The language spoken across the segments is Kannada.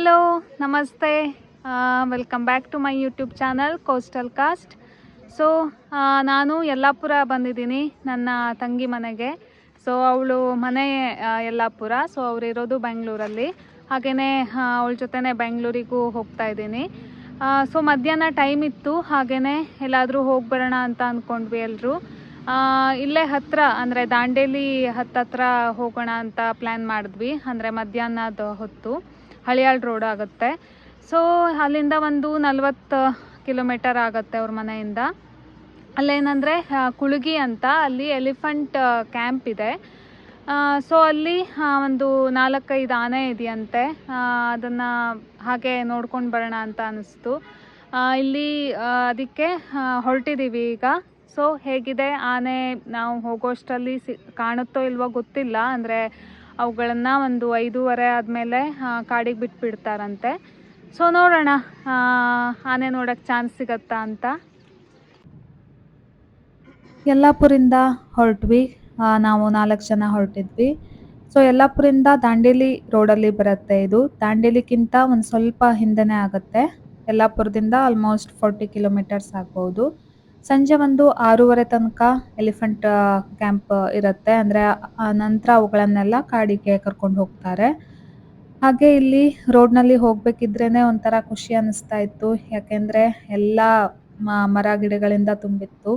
ಹೆಲೋ ನಮಸ್ತೆ welcome back to my YouTube channel coastal coast so ನಾನು ಯಲ್ಲಾಪುರ ಬಂದಿದ್ದೀನಿ, ನನ್ನ ತಂಗಿ ಮನೆಗೆ. ಸೊ ಅವಳು ಮನೆ ಯಲ್ಲಾಪುರ. ಸೊ ಅವರಿರೋದು ಬೆಂಗಳೂರಲ್ಲಿ. ಹಾಗೆಯೇ ಅವಳ ಜೊತೆನೇ ಬೆಂಗಳೂರಿಗೂ ಹೋಗ್ತಾ ಇದ್ದೀನಿ. ಸೊ ಮಧ್ಯಾಹ್ನ ಟೈಮ್ ಇತ್ತು. ಹಾಗೆಯೇ ಎಲ್ಲಾದರೂ ಹೋಗ್ಬರೋಣ ಅಂತ ಅಂದ್ಕೊಂಡ್ವಿ ಎಲ್ಲರೂ ಇಲ್ಲೇ ಹತ್ತಿರ ಅಂದರೆ ದಾಂಡೇಲಿ ಹತ್ತತ್ರ ಹೋಗೋಣ ಅಂತ ಪ್ಲ್ಯಾನ್ ಮಾಡಿದ್ವಿ. ಅಂದರೆ ಮಧ್ಯಾಹ್ನದ ಹೊತ್ತು. ಹಳಿಯಾಳ್ ರೋಡ್ ಆಗುತ್ತೆ. ಸೊ ಅಲ್ಲಿಂದ ಒಂದು ನಲ್ವತ್ತು ಕಿಲೋಮೀಟರ್ ಆಗುತ್ತೆ ಅವ್ರ ಮನೆಯಿಂದ. ಅಲ್ಲೇನಂದರೆ ಕುಳುಗಿ ಅಂತ ಅಲ್ಲಿ ಎಲಿಫೆಂಟ್ ಕ್ಯಾಂಪ್ ಇದೆ. ಸೊ ಅಲ್ಲಿ ಒಂದು ನಾಲ್ಕೈದು ಆನೆ ಇದೆಯಂತೆ. ಅದನ್ನು ಹಾಗೆ ನೋಡ್ಕೊಂಡು ಬರೋಣ ಅಂತ ಅನಿಸ್ತು. ಇಲ್ಲಿ ಅದಕ್ಕೆ ಹೊರಟಿದ್ದೀವಿ ಈಗ. ಸೊ ಹೇಗಿದೆ? ಆನೆ ನಾವು ಹೋಗೋಷ್ಟರಲ್ಲಿ ಸಿ, ಕಾಣುತ್ತೋ ಇಲ್ವೋ ಗೊತ್ತಿಲ್ಲ. ಅಂದರೆ ಅವುಗಳನ್ನು ಒಂದು ಐದೂವರೆ ಆದ್ಮೇಲೆ ಕಾಡಿಗೆ ಬಿಟ್ಬಿಡ್ತಾರಂತೆ. ಸೊ ನೋಡೋಣ ಆನೆ ನೋಡಕ್ ಚಾನ್ಸ್ ಸಿಗತ್ತಾ ಅಂತ. ಯಲ್ಲಾಪುರಿಂದ ಹೊರಟ್ವಿ. ನಾವು ನಾಲ್ಕು ಜನ ಹೊರಟಿದ್ವಿ. ಸೊ ಯಲ್ಲಾಪುರಿಂದ ದಾಂಡೇಲಿ ರೋಡಲ್ಲಿ ಬರುತ್ತೆ ಇದು. ದಾಂಡೇಲಿಗಿಂತ ಒಂದು ಸ್ವಲ್ಪ ಹಿಂದೆನೇ ಆಗುತ್ತೆ. ಯಲ್ಲಾಪುರದಿಂದ ಆಲ್ಮೋಸ್ಟ್ ಫೋರ್ಟಿ ಕಿಲೋಮೀಟರ್ಸ್ ಆಗ್ಬೋದು. ಸಂಜೆ ಒಂದು ಆರೂವರೆ ತನಕ ಎಲಿಫೆಂಟ್ ಕ್ಯಾಂಪ್ ಇರುತ್ತೆ. ಅಂದರೆ ನಂತರ ಅವುಗಳನ್ನೆಲ್ಲ ಕಾಡಿಗೆ ಕರ್ಕೊಂಡು ಹೋಗ್ತಾರೆ. ಹಾಗೆ ಇಲ್ಲಿ ರೋಡ್ನಲ್ಲಿ ಹೋಗ್ಬೇಕಿದ್ರೇನೆ ಒಂಥರ ಖುಷಿ ಅನ್ನಿಸ್ತಾ ಇತ್ತು. ಯಾಕೆಂದರೆ ಎಲ್ಲ ಮರ ಗಿಡಗಳಿಂದ ತುಂಬಿತ್ತು.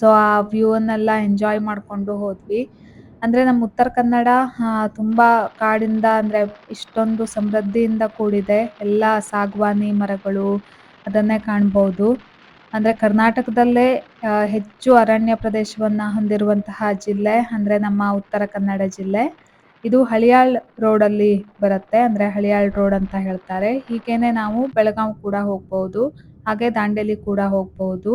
ಸೊ ಆ ವ್ಯೂವನ್ನೆಲ್ಲ ಎಂಜಾಯ್ ಮಾಡಿಕೊಂಡು ಹೋದ್ವಿ. ಅಂದರೆ, ನಮ್ಮ ಉತ್ತರ ಕನ್ನಡ ತುಂಬ ಕಾಡಿಂದ, ಅಂದರೆ, ಇಷ್ಟೊಂದು ಸಮೃದ್ಧಿಯಿಂದ ಕೂಡಿದೆ. ಎಲ್ಲ ಸಾಗ್ವಾನಿ ಮರಗಳು ಅದನ್ನೇ ಕಾಣ್ಬೋದು. ಅಂದರೆ ಕರ್ನಾಟಕದಲ್ಲೇ ಹೆಚ್ಚು ಅರಣ್ಯ ಪ್ರದೇಶವನ್ನ ಹೊಂದಿರುವಂತಹ ಜಿಲ್ಲೆ ಅಂದ್ರೆ ನಮ್ಮ ಉತ್ತರ ಕನ್ನಡ ಜಿಲ್ಲೆ. ಇದು ಹಳಿಯಾಳ್ ರೋಡಲ್ಲಿ ಬರುತ್ತೆ, ಅಂದ್ರೆ ಹಳಿಯಾಳ್ ರೋಡ್ ಅಂತ ಹೇಳ್ತಾರೆ. ಹೀಗೇನೆ ನಾವು ಬೆಳಗಾವಿ ಕೂಡ ಹೋಗ್ಬಹುದು ಹಾಗೆ ದಾಂಡೇಲಿ ಕೂಡ ಹೋಗ್ಬಹುದು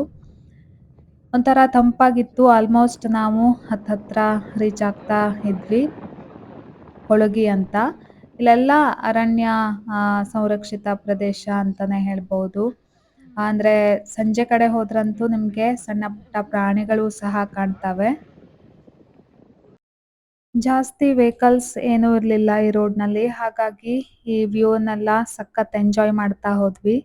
ಒಂಥರ ತಂಪಾಗಿತ್ತು ಆಲ್ಮೋಸ್ಟ್ ನಾವು ಹತ್ತತ್ರ ರೀಚ್ ಆಗ್ತಾ ಇದ್ವಿ, ಹೊಳಗಿ ಅಂತ. ಇಲ್ಲೆಲ್ಲ ಅರಣ್ಯ ಸಂರಕ್ಷಿತ ಪ್ರದೇಶ ಅಂತಾನೆ ಹೇಳ್ಬೋದು. ಅಂದರೆ ಸಂಜೆ ಕಡೆ ಹೋದ್ರಂತೂ ನಿಮ್ಗೆ ಸಣ್ಣ ಪುಟ್ಟ ಪ್ರಾಣಿಗಳು ಸಹ ಕಾಣ್ತವೆ. ಜಾಸ್ತಿ ವೆಹಿಕಲ್ಸ್ ಏನೂ ಇರಲಿಲ್ಲ ಈ ರೋಡ್ನಲ್ಲಿ ಹಾಗಾಗಿ ಈ ವ್ಯೂನೆಲ್ಲ ಸಖತ್ ಎಂಜಾಯ್ ಮಾಡ್ತಾ ಹೋದ್ವಿ.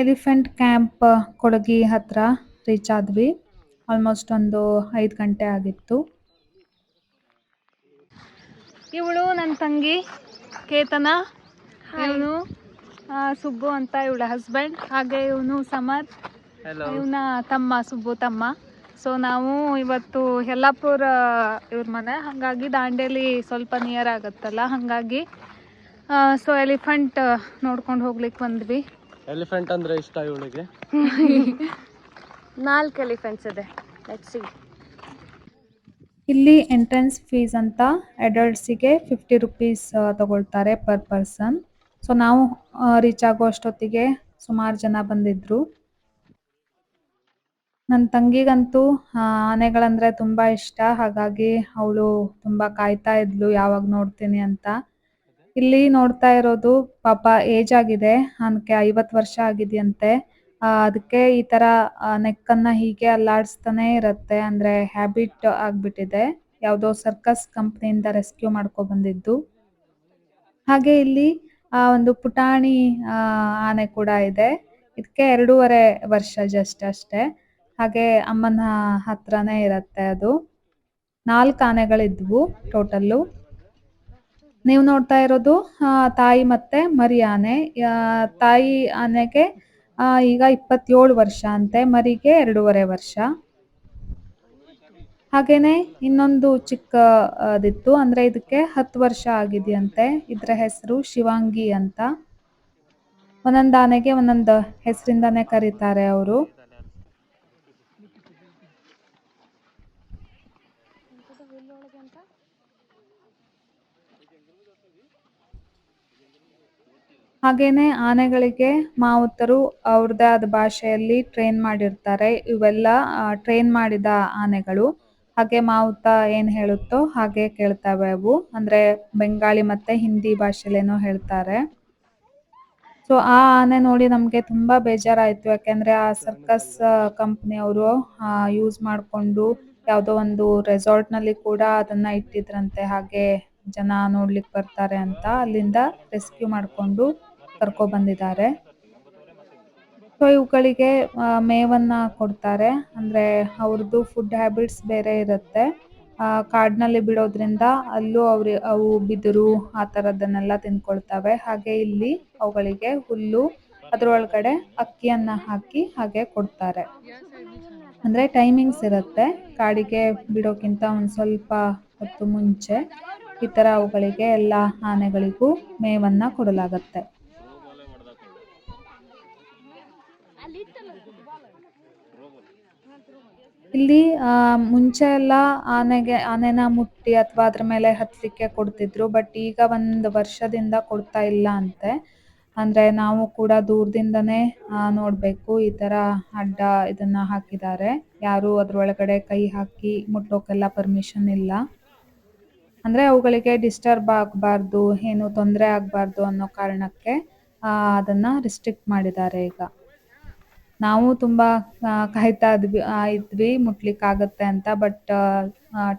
ಎಲಿಫೆಂಟ್ ಕ್ಯಾಂಪ್ ಕೊಡಗಿ ಹತ್ರ ರೀಚ್ ಆದ್ವಿ. ಆಲ್ಮೋಸ್ಟ್ ಒಂದು ಐದು ಗಂಟೆ ಆಗಿತ್ತು. ಇವಳು ನನ್ನ ತಂಗಿ ಕೇತನ. ಇವನು ಸುಬ್ಬು ಅಂತ ಇವಳ ಹಸ್ಬೆಂಡ್ ಹಾಗೆ ಇವನು ಸಮರ್. ಇವನ ತಮ್ಮ ಸುಬ್ಬು ತಮ್ಮ. ಸೊ ನಾವು ಇವತ್ತು ಯಲ್ಲಾಪುರ ಇವ್ರ ಮನೆ. ಹಾಗಾಗಿ ದಾಂಡೇಲಿ ಸ್ವಲ್ಪ ನಿಯರ್ ಆಗತ್ತಲ್ಲ. ಹಾಗಾಗಿ ಸೊ ಎಲಿಫೆಂಟ್ ನೋಡ್ಕೊಂಡು ಹೋಗ್ಲಿಕ್ಕೆ ಬಂದ್ವಿ. ಎಲಿಫೆಂಟ್ ಅಂದ್ರೆ ಇಷ್ಟ ಇವಳಿಗೆ? ನಾಲ್ಕು ಎಲಿಫೆಂಟ್ಸ್ ಇದೆ. ಲೆಟ್ಸ್ ಸಿ ಇಲ್ಲಿ ಎಂಟ್ರೆನ್ಸ್ ಫೀಸ್ ಅಂತ ಅಡಲ್ಟ್ಸಿಗೆ ಫಿಫ್ಟಿ ರುಪೀಸ್ ತಗೊಳ್ತಾರೆ ಪರ್ ಪರ್ಸನ್ ಸೊ ನಾವು ರೀಚ್ ಆಗೋ ಅಷ್ಟೊತ್ತಿಗೆ ಸುಮಾರು ಜನ ಬಂದಿದ್ರು. ನನ್ನ ತಂಗಿಗಂತೂ ಆನೆಗಳಂದ್ರೆ ತುಂಬಾ ಇಷ್ಟ. ಹಾಗಾಗಿ ಅವಳು ತುಂಬಾ ಕಾಯ್ತಾ ಇದ್ಲು ಯಾವಾಗ ನೋಡ್ತೀನಿ ಅಂತ. ಇಲ್ಲಿ ನೋಡ್ತಾ ಇರೋದು ಪಾಪ ಏಜ್ ಆಗಿದೆ. ಅವನಿಗೆ ಐವತ್ತು ವರ್ಷ ಆಗಿದೆಯಂತೆ. ಅದಕ್ಕೆ ಈ ತರ ನೆಕ್ಕನ್ನ ಹೀಗೆ ಅಲ್ಲಾಡಿಸ್ತಾನೆ ಇರತ್ತೆ. ಅಂದ್ರೆ ಹ್ಯಾಬಿಟ್ ಆಗ್ಬಿಟ್ಟಿದೆ. ಯಾವ್ದೋ ಸರ್ಕಸ್ ಕಂಪ್ನಿಯಿಂದ ರೆಸ್ಕ್ಯೂ ಮಾಡ್ಕೊ ಬಂದಿದ್ದು. ಹಾಗೆ ಇಲ್ಲಿ, ಆ, ಒಂದು ಪುಟಾಣಿ ಆನೆ ಕೂಡ ಇದೆ. ಇದಕ್ಕೆ ಎರಡೂವರೆ ವರ್ಷ ಜಸ್ಟ್ ಅಷ್ಟೇ. ಹಾಗೆ ಅಮ್ಮನ ಹತ್ರನೇ ಇರತ್ತೆ ಅದು. ನಾಲ್ಕು ಆನೆಗಳಿದ್ವು ಟೋಟಲ್ಲು ನೀವು ನೋಡ್ತಾ ಇರೋದು ತಾಯಿ ಮತ್ತೆ ಮರಿ ಆನೆ ತಾಯಿ ಆನೆಗೆ ಈಗ ಇಪ್ಪತ್ತೇಳು ವರ್ಷ ಅಂತೆ, ಮರಿಗೆ ಎರಡೂವರೆ ವರ್ಷ. ಹಾಗೇನೆ ಇನ್ನೊಂದು ಚಿಕ್ಕ ಅದಿತ್ತು, ಅಂದ್ರೆ ಇದಕ್ಕೆ ಹತ್ತು ವರ್ಷ ಆಗಿದೆಯಂತೆ. ಇದ್ರ ಹೆಸರು ಶಿವಾಂಗಿ ಅಂತ. ಒಂದೊಂದು ಆನೆಗೆ ಒಂದೊಂದು ಹೆಸರಿಂದಾನೇ ಕರೀತಾರೆ ಅವರು. ಹಾಗೇನೆ ಆನೆಗಳಿಗೆ ಮಾವುತರು ಅವ್ರದ್ದೇ ಆದ ಭಾಷೆಯಲ್ಲಿ ಟ್ರೈನ್ ಮಾಡಿರ್ತಾರೆ. ಇವೆಲ್ಲ ಟ್ರೈನ್ ಮಾಡಿದ ಆನೆಗಳು. ಹಾಗೆ ಮಾವುತ ಏನ್ ಹೇಳುತ್ತೋ ಹಾಗೆ ಕೇಳ್ತವೆ ಅವು. ಅಂದ್ರೆ ಬೆಂಗಾಳಿ ಮತ್ತೆ ಹಿಂದಿ ಭಾಷೆಲೇನೋ ಹೇಳ್ತಾರೆ. ಸೊ ಆ ಆನೆ ನೋಡಿ ನಮ್ಗೆ ತುಂಬಾ ಬೇಜಾರಾಯ್ತು. ಯಾಕೆಂದ್ರೆ ಆ ಸರ್ಕಸ್ ಕಂಪ್ನಿಯವರು ಯೂಸ್ ಮಾಡ್ಕೊಂಡು ಯಾವ್ದೋ ಒಂದು ರೆಸಾರ್ಟ್ನಲ್ಲಿ ಕೂಡ ಅದನ್ನ ಇಟ್ಟಿದ್ರಂತೆ. ಹಾಗೆ ಜನ ನೋಡ್ಲಿಕ್ಕೆ ಬರ್ತಾರೆ ಅಂತ ಅಲ್ಲಿಂದ ರೆಸ್ಕ್ಯೂ ಮಾಡ್ಕೊಂಡು ಕರ್ಕೊ ಬಂದಿದ್ದಾರೆ ಸೊ ಇವುಗಳಿಗೆ ಮೇವನ್ನ ಕೊಡ್ತಾರೆ. ಅಂದ್ರೆ ಅವ್ರದ್ದು ಫುಡ್ ಹ್ಯಾಬಿಟ್ಸ್ ಬೇರೆ ಇರುತ್ತೆ. ಆ, ಕಾಡ್ನಲ್ಲಿ ಬಿಡೋದ್ರಿಂದ ಅಲ್ಲೂ ಅವ್ರಿ ಅವು ಬಿದಿರು ಆ ತರದನ್ನೆಲ್ಲ ತಿನ್ಕೊಳ್ತವೆ. ಹಾಗೆ ಇಲ್ಲಿ ಅವುಗಳಿಗೆ ಹುಲ್ಲು ಅದ್ರೊಳಗಡೆ ಅಕ್ಕಿಯನ್ನ ಹಾಕಿ ಹಾಗೆ ಕೊಡ್ತಾರೆ. ಅಂದ್ರೆ ಟೈಮಿಂಗ್ಸ್ ಇರುತ್ತೆ. ಕಾಡಿಗೆ ಬಿಡೋಕ್ಕಿಂತ ಒಂದು ಸ್ವಲ್ಪ ಹೊತ್ತು ಮುಂಚೆ ಈ ತರ ಅವುಗಳಿಗೆ ಎಲ್ಲ ಆನೆಗಳಿಗೂ ಮೇವನ್ನ ಕೊಡಲಾಗತ್ತೆ. ಇಲ್ಲಿ ಆ, ಮುಂಚೆ ಎಲ್ಲ ಆನೆಗೆ ಆನೆನ ಮುಟ್ಟಿ ಅಥವಾ ಅದ್ರ ಮೇಲೆ ಹತ್ಲಿಕ್ಕೆ ಕೊಡ್ತಿದ್ರು ಬಟ್ ಈಗ ಒಂದ್ ವರ್ಷದಿಂದ ಕೊಡ್ತಾ ಇಲ್ಲ ಅಂತೆ. ಅಂದ್ರೆ ನಾವು ಕೂಡ ದೂರದಿಂದನೇ ನೋಡ್ಬೇಕು ಈ ತರ ಅಡ್ಡ ಇದನ್ನ ಹಾಕಿದ್ದಾರೆ. ಯಾರು ಅದ್ರೊಳಗಡೆ ಕೈ ಹಾಕಿ ಮುಟ್ಟೋಕೆಲ್ಲ ಪರ್ಮಿಷನ್ ಇಲ್ಲ. ಅಂದ್ರೆ ಅವುಗಳಿಗೆ ಡಿಸ್ಟರ್ಬ್ ಆಗ್ಬಾರ್ದು ಏನು ತೊಂದರೆ ಆಗ್ಬಾರ್ದು ಅನ್ನೋ ಕಾರಣಕ್ಕೆ ಅದನ್ನ ರಿಸ್ಟ್ರಿಕ್ಟ್ ಮಾಡಿದ್ದಾರೆ ಈಗ. ನಾವು ತುಂಬಾ ಕಾಯ್ತಾ ಇದ್ವಿ ಮುಟ್ಲಿಕ್ಕೆ ಇದ್ವಿ ಮುಟ್ಲಿಕ್ ಆಗತ್ತೆ ಅಂತ ಬಟ್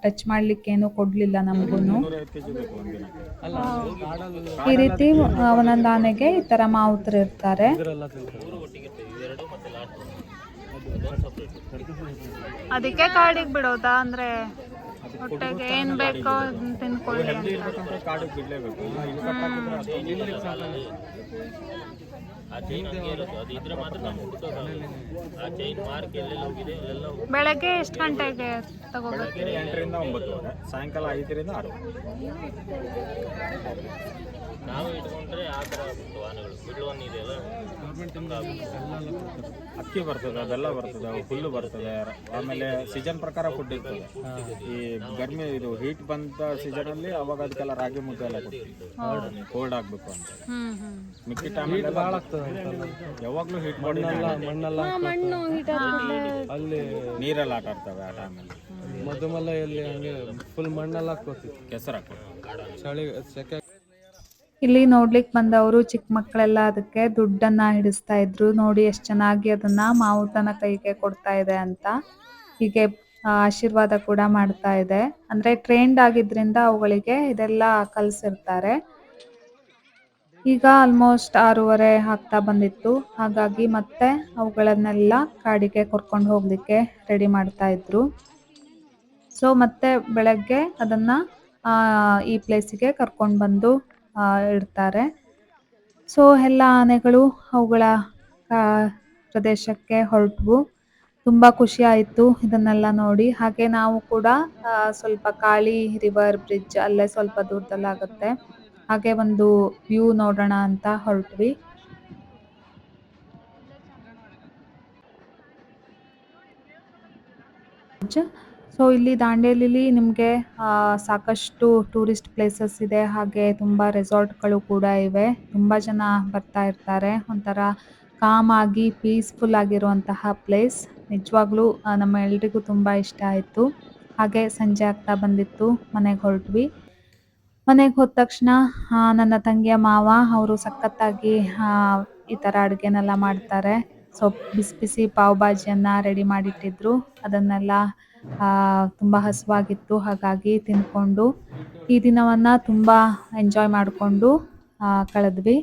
ಟಚ್ ಮಾಡ್ಲಿಕ್ಕೆ ಏನು ಕೊಡ್ಲಿಲ್ಲ ನಮಗೂನು. ಈ ರೀತಿ ಒಂದೊಂದು ಆನೆಗೆ ಈ ತರ ಮಾವುತರು ಇರ್ತಾರೆ ಅದಕ್ಕೆ ಕಾಡಿಗೆ ಬಿಡೋದಾ? ಅಂದ್ರೆ ಹೊಟ್ಟೆಗೆ ಏನ್ ಬೇಕೋ ಆ ಚೈನ್ ಮಾರ್ಕ್ ಎಲ್ಲೆಲ್ಲ ಹೋಗಿದೆ ಅದು ಬೆಳಗ್ಗೆ ಎಷ್ಟು ಗಂಟೆಗೆ ತಗೋಬೇಕು? ಬೆಳಗ್ಗೆ ಎಂಟರಿಂದ ಒಂಬತ್ತುವರೆ ಸಾಯಂಕಾಲ ಐದರಿಂದ ಆರು. ಅಕ್ಕಿ ಬರ್ತದೆ ಬೆಲ್ಲ ಬರ್ತದೆ ಹುಲ್ಲು ಬರ್ತದೆ. ಆಮೇಲೆ ಸೀಸನ್ ಪ್ರಕಾರ ಫುಡ್ ಇರ್ತದೆ. ಈ ಗರ್ಮಿ ಇದು ಹೀಟ್ ಬಂದ ಸೀಸನ್ ಅಲ್ಲಿ ಅವಾಗ ಅದಕ್ಕೆಲ್ಲ ರಾಗಿ ಮುದ್ದೆ ಎಲ್ಲ ಕೊಡ್ತೀವಿ. ಕೋಲ್ಡ್ ಆಗ್ಬೇಕು ಅಂತ. ಮಿಕ್ಕಿ ಟೈಮ್ ಭಾಳ ಆಗ್ತದೆ ಅಂತಲ್ಲ. ಯಾವಾಗ್ಲೂ ಹೀಟ್ ಮಾಡಿ ಮಣ್ಣೆಲ್ಲ ಮಣ್ಣು ಹಿಟ್ ಅಲ್ಲಿ ನೀರೆಲ್ಲ ಆಟ ಆಡ್ತವೆ ಆ ಟೈಮಲ್ಲಿ ಮಧುಮಲೆಯಲ್ಲಿ ಹಂಗೆ ಫುಲ್ ಮಣ್ಣೆಲ್ಲ ಹಾಕೋತಿತ್ತು ಕೆಸರು ಹಾಕೋದು ಚಳಿ ಸೆಕೆ ಇಲ್ಲಿ ನೋಡ್ಲಿಕ್ ಬಂದವರು ಚಿಕ್ಕ ಮಕ್ಕಳೆಲ್ಲ ಅದಕ್ಕೆ ದುಡ್ಡನ್ನ ಹಿಡಿಸ್ತಾ ಇದ್ರು. ನೋಡಿ ಎಷ್ಟು ಚೆನ್ನಾಗಿ ಅದನ್ನ ಮಾವುತನ ಕೈಗೆ ಕೊಡ್ತಾ ಇದೆ ಅಂತ. ಹೀಗೆ ಆಶೀರ್ವಾದ ಕೂಡ ಮಾಡ್ತಾ ಇದೆ. ಅಂದ್ರೆ ಟ್ರೈನ್ಡ್ ಆಗಿದ್ರಿಂದ ಅವುಗಳಿಗೆ ಇದೆಲ್ಲ ಕಲ್ಸಿರ್ತಾರೆ. ಈಗ ಆಲ್ಮೋಸ್ಟ್ ಆರೂವರೆ ಆಗ್ತಾ ಬಂದಿತ್ತು. ಹಾಗಾಗಿ ಮತ್ತೆ ಅವುಗಳನ್ನೆಲ್ಲ ಕಾಡಿಗೆ ಕರ್ಕೊಂಡು ಹೋಗ್ಲಿಕ್ಕೆ ರೆಡಿ ಮಾಡ್ತಾ ಇದ್ರು. ಸೊ ಮತ್ತೆ ಬೆಳಗ್ಗೆ ಅದನ್ನ ಈ ಪ್ಲೇಸಿಗೆ ಕರ್ಕೊಂಡು ಬಂದು ಇಡ್ತಾರೆ. ಸೊ ಎಲ್ಲ ಆನೆಗಳು ಅವುಗಳ ಪ್ರದೇಶಕ್ಕೆ ಹೊರಟವು. ತುಂಬಾ ಖುಷಿ ಆಯಿತು ಇದನ್ನೆಲ್ಲ ನೋಡಿ. ಹಾಗೆ ನಾವು ಕೂಡ ಸ್ವಲ್ಪ ಕಾಳಿ ರಿವರ್ ಬ್ರಿಡ್ಜ್ ಅಲ್ಲೇ ಸ್ವಲ್ಪ ದೂರದಲ್ಲಾಗುತ್ತೆ ಹಾಗೆ ಒಂದು ವ್ಯೂ ನೋಡೋಣ ಅಂತ ಹೊರಟ್ವಿ. ಸೊ ಇಲ್ಲಿ ದಾಂಡೇಲಿಲಿ ನಿಮಗೆ ಸಾಕಷ್ಟು ಟೂರಿಸ್ಟ್ ಪ್ಲೇಸಸ್ ಇದೆ, ಹಾಗೆ ತುಂಬ ರೆಸಾರ್ಟ್ಗಳು ಕೂಡ ಇವೆ. ತುಂಬ ಜನ ಬರ್ತಾ ಇರ್ತಾರೆ. ಒಂಥರ ಕಾಮ್ ಆಗಿ ಪೀಸ್ಫುಲ್ ಆಗಿರುವಂತಹ ಪ್ಲೇಸ್ ನಿಜವಾಗ್ಲೂ ನಮ್ಮ ಎಲ್ರಿಗೂ ತುಂಬ ಇಷ್ಟ ಆಯಿತು. ಹಾಗೆ ಸಂಜೆ ಆಗ್ತಾ ಬಂದಿತ್ತು, ಮನೆಗೆ ಹೊರಟ್ವಿ. ಮನೆಗೆ ಹೋದ ತಕ್ಷಣ ನನ್ನ ತಂಗಿಯ ಮಾವ, ಅವರು ಸಖತ್ತಾಗಿ ಈ ಥರ ಅಡುಗೆನೆಲ್ಲ ಮಾಡ್ತಾರೆ. ಸೊ ಬಿಸಿ ಬಿಸಿ ಪಾವ್ ಭಾಜಿಯನ್ನು ರೆಡಿ ಮಾಡಿಟ್ಟಿದ್ರು. ಅದನ್ನೆಲ್ಲ ತುಂಬ ಹಸುವಾಗಿತ್ತು. ಹಾಗಾಗಿ ತಿನ್ಕೊಂಡು ಈ ದಿನವನ್ನ ತುಂಬ ಎಂಜಾಯ್ ಮಾಡಿಕೊಂಡು ಕಳೆದ್ವಿ.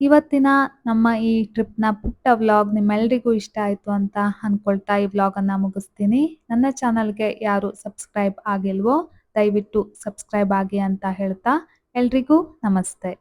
ಇವತ್ತಿನ ನಮ್ಮ ಈ ಟ್ರಿಪ್ನ ಪುಟ್ಟ ವ್ಲಾಗ್ ನಿಮ್ಮೆಲ್ಲರಿಗೂ ಇಷ್ಟ ಆಯಿತು ಅಂತ ಅಂದ್ಕೊಳ್ತಾ ಈ ವ್ಲಾಗನ್ನು ಮುಗಿಸ್ತೀನಿ. ನನ್ನ ಚಾನಲ್ಗೆ ಯಾರು ಸಬ್ಸ್ಕ್ರೈಬ್ ಆಗಿಲ್ವೋ, ದಯವಿಟ್ಟು ಸಬ್ಸ್ಕ್ರೈಬ್ ಆಗಿ ಅಂತ ಹೇಳ್ತಾ ಎಲ್ರಿಗೂ ನಮಸ್ತೆ.